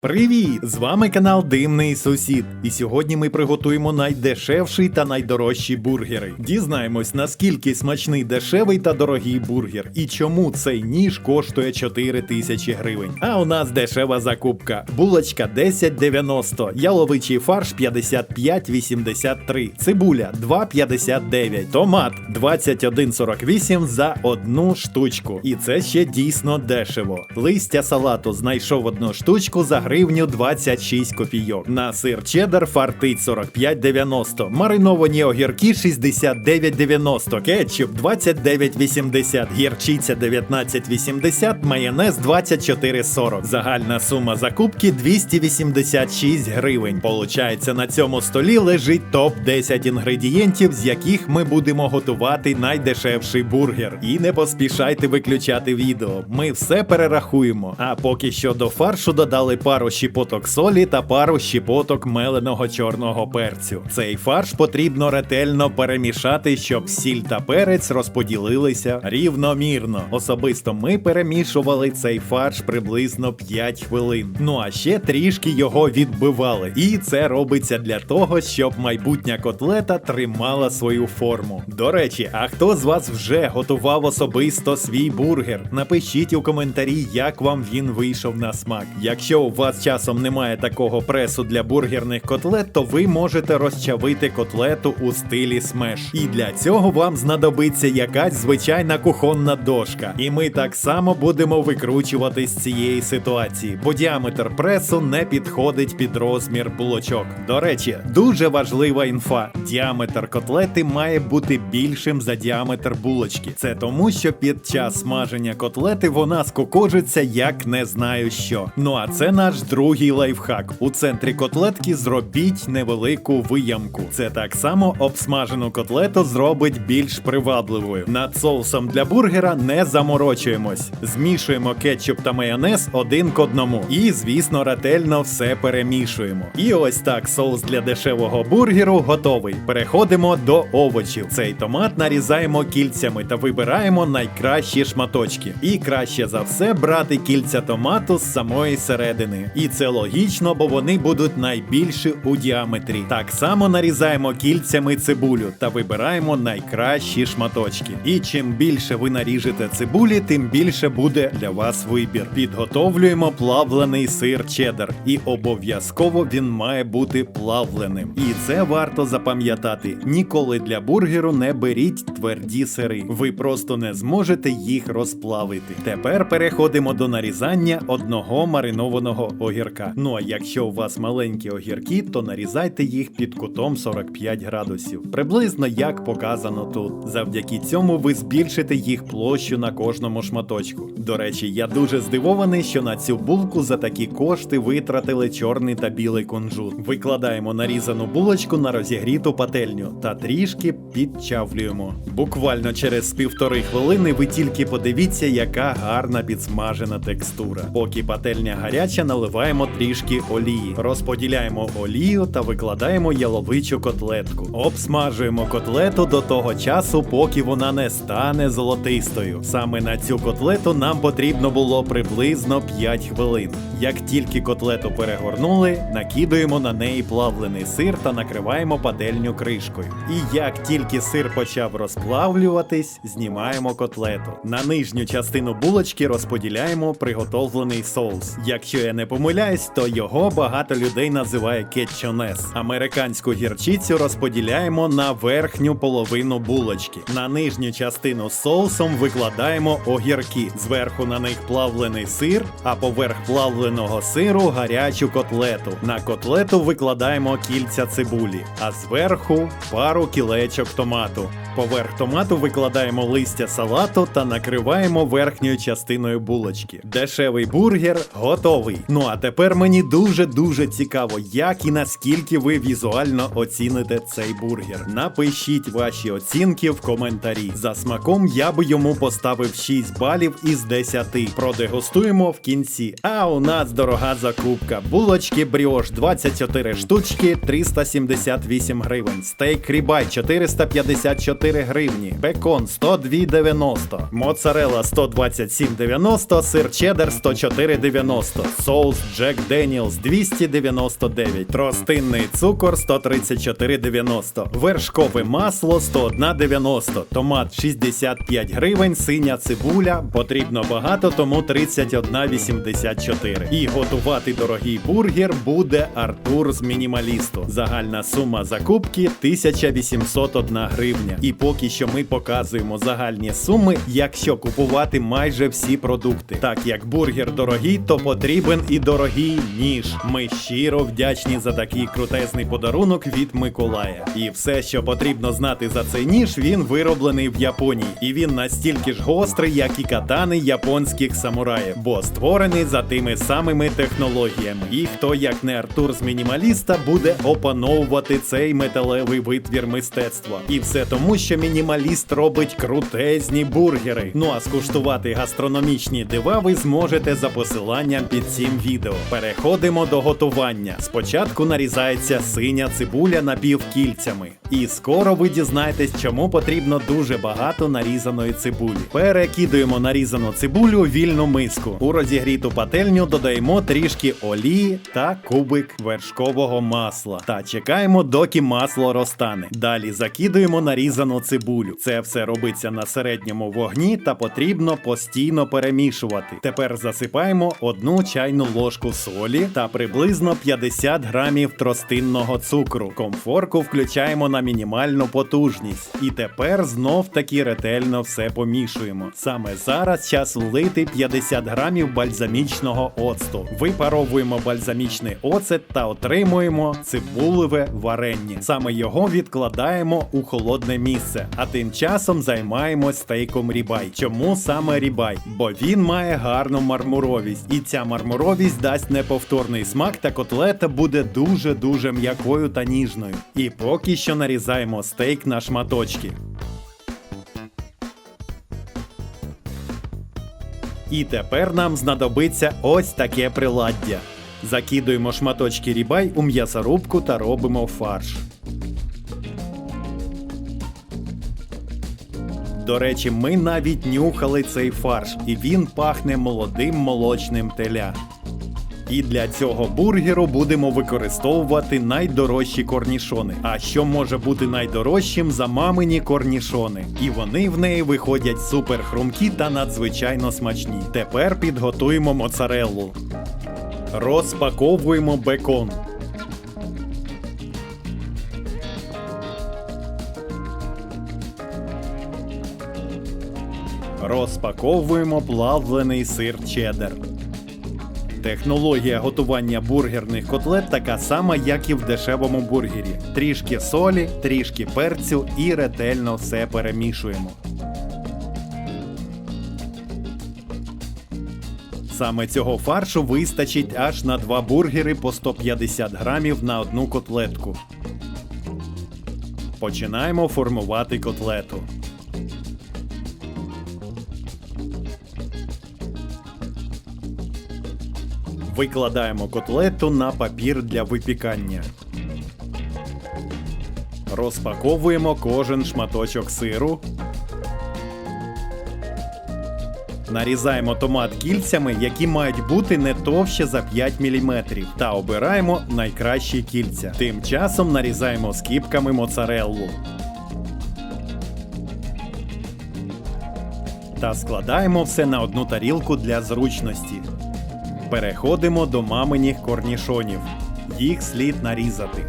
Привіт! З вами канал Димний Сусід. І сьогодні ми приготуємо найдешевший та найдорожчі бургери. Дізнаємось, наскільки смачний дешевий та дорогий бургер, і чому цей ніж коштує 4 тисячі гривень. А у нас дешева закупка. Булочка 10,90, яловичий фарш 55,83, цибуля 2,59, томат 21,48 за одну штучку. І це ще дійсно дешево. Листя салату знайшов одну штучку за гривню 26 копійок. На сир чеддер фартить 45,90, мариновані огірки 69,90, кетчуп 29,80, гірчиця 19,80, майонез 24,40. Загальна сума закупки 286 гривень. Получається, на цьому столі лежить топ 10 інгредієнтів, з яких ми будемо готувати найдешевший бургер. І не поспішайте виключати відео. Ми все перерахуємо. А поки що до фаршу додали пару щепоток солі та пару щепоток меленого чорного перцю. Цей фарш потрібно ретельно перемішати, щоб сіль та перець розподілилися рівномірно. Особисто ми перемішували цей фарш приблизно 5 хвилин. Ну а ще трішки його відбивали. І це робиться для того, щоб майбутня котлета тримала свою форму. До речі, а хто з вас вже готував особисто свій бургер? Напишіть у коментарі, як вам він вийшов на смак. Якщо у вас часом немає такого пресу для бургерних котлет, то ви можете розчавити котлету у стилі смеш. І для цього вам знадобиться якась звичайна кухонна дошка. І ми так само будемо викручувати з цієї ситуації, бо діаметр пресу не підходить під розмір булочок. До речі, дуже важлива інфа: діаметр котлети має бути більшим за діаметр булочки. Це тому, що під час смаження котлети вона скокожиться як не знаю що. Ну а це наш другий лайфхак. У центрі котлетки зробіть невелику виямку. Це так само обсмажену котлету зробить більш привабливою. Над соусом для бургера не заморочуємось. Змішуємо кетчуп та майонез один к одному. І, звісно, ретельно все перемішуємо. І ось так соус для дешевого бургеру готовий. Переходимо до овочів. Цей томат нарізаємо кільцями та вибираємо найкращі шматочки. І краще за все брати кільця томату з самої середини. І це логічно, бо вони будуть найбільші у діаметрі. Так само нарізаємо кільцями цибулю та вибираємо найкращі шматочки. І чим більше ви наріжете цибулі, тим більше буде для вас вибір. Підготовлюємо плавлений сир чеддер. І обов'язково він має бути плавленим. І це варто запам'ятати. Ніколи для бургеру не беріть тверді сири. Ви просто не зможете їх розплавити. Тепер переходимо до нарізання одного маринованого огірка. Ну а якщо у вас маленькі огірки, то нарізайте їх під кутом 45 градусів. Приблизно як показано тут. Завдяки цьому ви збільшите їх площу на кожному шматочку. До речі, я дуже здивований, що на цю булку за такі кошти витратили чорний та білий кунжут. Викладаємо нарізану булочку на розігріту пательню та трішки підчавлюємо. Буквально через півтори хвилини ви тільки подивіться, яка гарна підсмажена текстура. Поки пательня гаряча, наливаємо трішки олії. Розподіляємо олію та викладаємо яловичу котлетку. Обсмажуємо котлету до того часу, поки вона не стане золотистою. Саме на цю котлету нам потрібно було приблизно 5 хвилин. Як тільки котлету перегорнули, накидуємо на неї плавлений сир та накриваємо пательню кришкою. І як тільки сир почав розплавлюватись, знімаємо котлету. На нижню частину булочки розподіляємо приготовлений соус. Якщо я не помиляюсь, то його багато людей називає кетчонес. Американську гірчицю розподіляємо на верхню половину булочки. На нижню частину соусом викладаємо огірки. Зверху на них плавлений сир, а поверх плавленого сиру гарячу котлету. На котлету викладаємо кільця цибулі, а зверху пару кілечок томату. Поверх томату викладаємо листя салату та накриваємо верхньою частиною булочки. Дешевий бургер готовий. Ну а тепер мені дуже дуже цікаво, як і наскільки ви візуально оціните цей бургер. Напишіть ваші оцінки в коментарі. За смаком я би йому поставив 6 балів із 10. Продегустуємо в кінці. А у нас дорога закупка. Булочки бріош 24 штучки, 378 гривень. Стейк рібай 454 гривні. Бекон 102,90. Моцарела 127,90. Сир чеддер 104,90. Соус соус Jack Daniels 299, тростинний цукор 134,90, вершкове масло 101,90, томат 65 гривень, синя цибуля. Потрібно багато, тому 31,84. І готувати дорогий бургер буде Артур з мінімалісту. Загальна сума закупки 1801 гривня. І поки що ми показуємо загальні суми, якщо купувати майже всі продукти. Так як бургер дорогий, то потрібен і дорогий ніж. Ми щиро вдячні за такий крутезний подарунок від Миколая. І все, що потрібно знати за цей ніж, він вироблений в Японії. І він настільки ж гострий, як і катани японських самураїв, бо створений за тими самими технологіями. І хто, як не Артур з мінімаліста, буде опановувати цей металевий витвір мистецтва. І все тому, що мінімаліст робить крутезні бургери. Ну а скуштувати гастрономічні дива ви зможете за посиланням під цим відео. Переходимо до готування. Спочатку нарізається синя цибуля напівкільцями. І скоро ви дізнаєтесь, чому потрібно дуже багато нарізаної цибулі. Перекидуємо нарізану цибулю в вільну миску. У розігріту пательню додаємо трішки олії та кубик вершкового масла. Та чекаємо, доки масло розтане. Далі закидуємо нарізану цибулю. Це все робиться на середньому вогні та потрібно постійно перемішувати. Тепер засипаємо одну чайну ложку солі та приблизно 50 грамів тростинного цукру. Комфорку включаємо на мінімальну потужність. І тепер знов таки ретельно все помішуємо. Саме зараз час влити 50 грамів бальзамічного оцту. Випаровуємо бальзамічний оцет та отримуємо цибулеве варення. Саме його відкладаємо у холодне місце, а тим часом займаємось стейком рібай. Чому саме рібай? Бо він має гарну мармуровість, і ця мармуровість дасть неповторний смак, та котлета буде дуже-дуже м'якою та ніжною. І поки що нарізаємо стейк на шматочки. І тепер нам знадобиться ось таке приладдя. Закидуємо шматочки рібай у м'ясорубку та робимо фарш. До речі, ми навіть нюхали цей фарш, і він пахне молодим молочним теля. І для цього бургеру будемо використовувати найдорожчі корнішони. А що може бути найдорожчим за мамині корнішони? І вони в неї виходять супер хрумкі та надзвичайно смачні. Тепер підготуємо моцареллу. Розпаковуємо бекон. Розпаковуємо плавлений сир чеддер. Технологія готування бургерних котлет така сама, як і в дешевому бургері. Трішки солі, трішки перцю і ретельно все перемішуємо. Саме цього фаршу вистачить аж на два бургери по 150 грамів на одну котлетку. Починаємо формувати котлету. Викладаємо котлету на папір для випікання. Розпаковуємо кожен шматочок сиру. Нарізаємо томат кільцями, які мають бути не товще за 5 мм, та обираємо найкращі кільця. Тим часом нарізаємо скіпками моцареллу. Та складаємо все на одну тарілку для зручності. Переходимо до маминих корнішонів. Їх слід нарізати.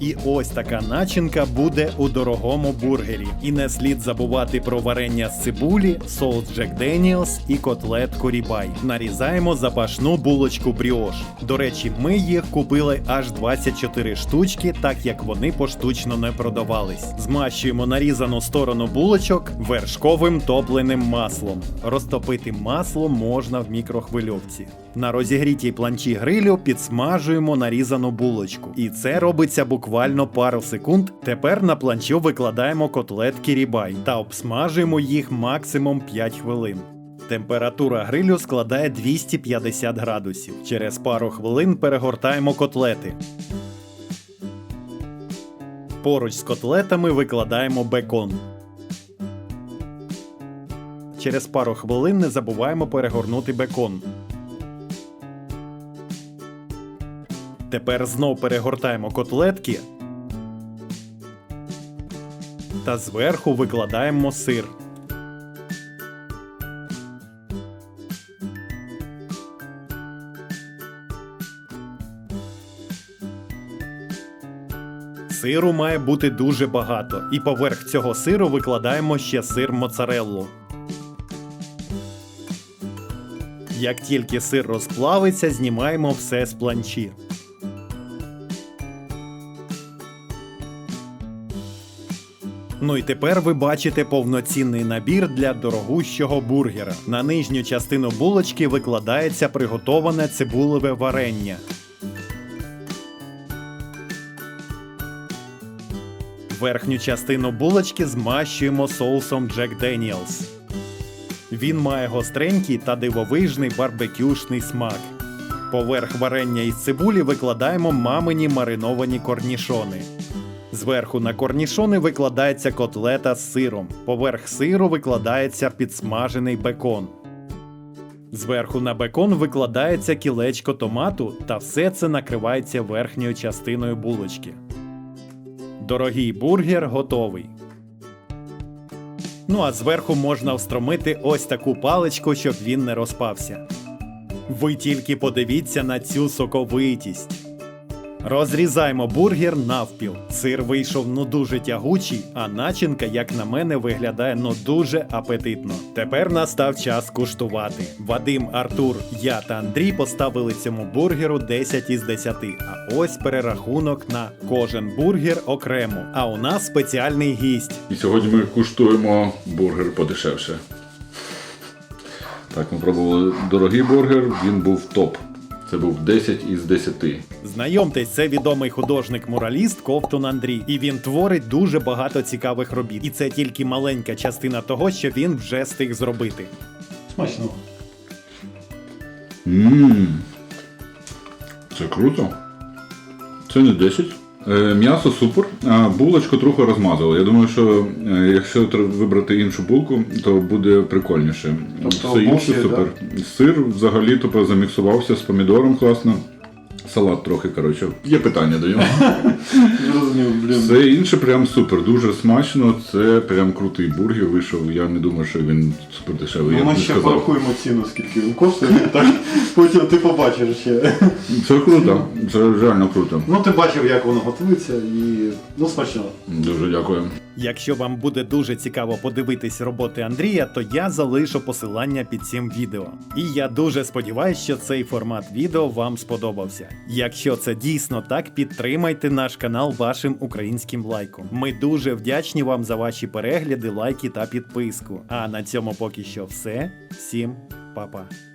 І ось така начинка буде у дорогому бургері. І не слід забувати про варення з цибулі, соус Jack Daniels і котлетку рібай. Нарізаємо запашну булочку бріош. До речі, ми їх купили аж 24 штучки, так як вони поштучно не продавались. Змащуємо нарізану сторону булочок вершковим топленим маслом. Розтопити масло можна в мікрохвильовці. На розігрітій планчі грилю підсмажуємо нарізану булочку. І це робиться буквально пару секунд. Тепер на планчу викладаємо котлетки рібай та обсмажуємо їх максимум 5 хвилин. Температура грилю складає 250 градусів. Через пару хвилин перегортаємо котлети. Поруч з котлетами викладаємо бекон. через пару хвилин не забуваємо перегорнути бекон. Тепер знов перегортаємо котлетки та зверху викладаємо сир. Сиру має бути дуже багато, і поверх цього сиру викладаємо ще сир моцареллу. Як тільки сир розплавиться, знімаємо все з планчі. Ну і тепер ви бачите повноцінний набір для дорогущого бургера. На нижню частину булочки викладається приготоване цибулеве варення. Верхню частину булочки змащуємо соусом Jack Daniels. Він має гостренький та дивовижний барбекюшний смак. Поверх варення із цибулі викладаємо мамині мариновані корнішони. Зверху на корнішони викладається котлета з сиром. Поверх сиру викладається підсмажений бекон. Зверху на бекон викладається кілечко томату, та все це накривається верхньою частиною булочки. Дорогий бургер готовий. Ну а зверху можна встромити ось таку паличку, щоб він не розпався. Ви тільки подивіться на цю соковитість. Розрізаємо бургер навпіл. Сир вийшов ну дуже тягучий, а начинка, як на мене, виглядає ну дуже апетитно. Тепер настав час куштувати. Вадим, Артур, я та Андрій поставили цьому бургеру 10 із 10. А ось перерахунок на кожен бургер окремо. А у нас спеціальний гість. І сьогодні ми куштуємо бургер подешевше. Так, ми пробували дорогий бургер, він був топ. Це був 10 із 10. Знайомтесь, це відомий художник-мураліст Ковтун Андрій, і він творить дуже багато цікавих робіт. І це тільки маленька частина того, що він вже встиг зробити. Смачно. Ммм. Це круто. Це не 10. Е, м'ясо супер, а булочку трохи розмазали. Я думаю, що е, якщо вибрати іншу булку, то буде прикольніше. Тобто Все інше супер. Да? Сир взагалі тупо заміксувався з помідором класно. Салат трохи, коротше. Є питання до нього. Все інше прям супер, дуже смачно. Це прям крутий бургер вийшов. Я не думаю, що він супер дешевий. Ну, ми ще порахуємо ціну, скільки він коштує, так потім ти побачиш ще. Це круто, це реально круто. Ну ти бачив, як воно готується і ну смачно. Дуже дякую. Якщо вам буде дуже цікаво подивитись роботи Андрія, то я залишу посилання під цим відео. І я дуже сподіваюся, що цей формат відео вам сподобався. Якщо це дійсно так, підтримайте наш канал вашим українським лайком. Ми дуже вдячні вам за ваші перегляди, лайки та підписку. А на цьому поки що все. Всім па-па.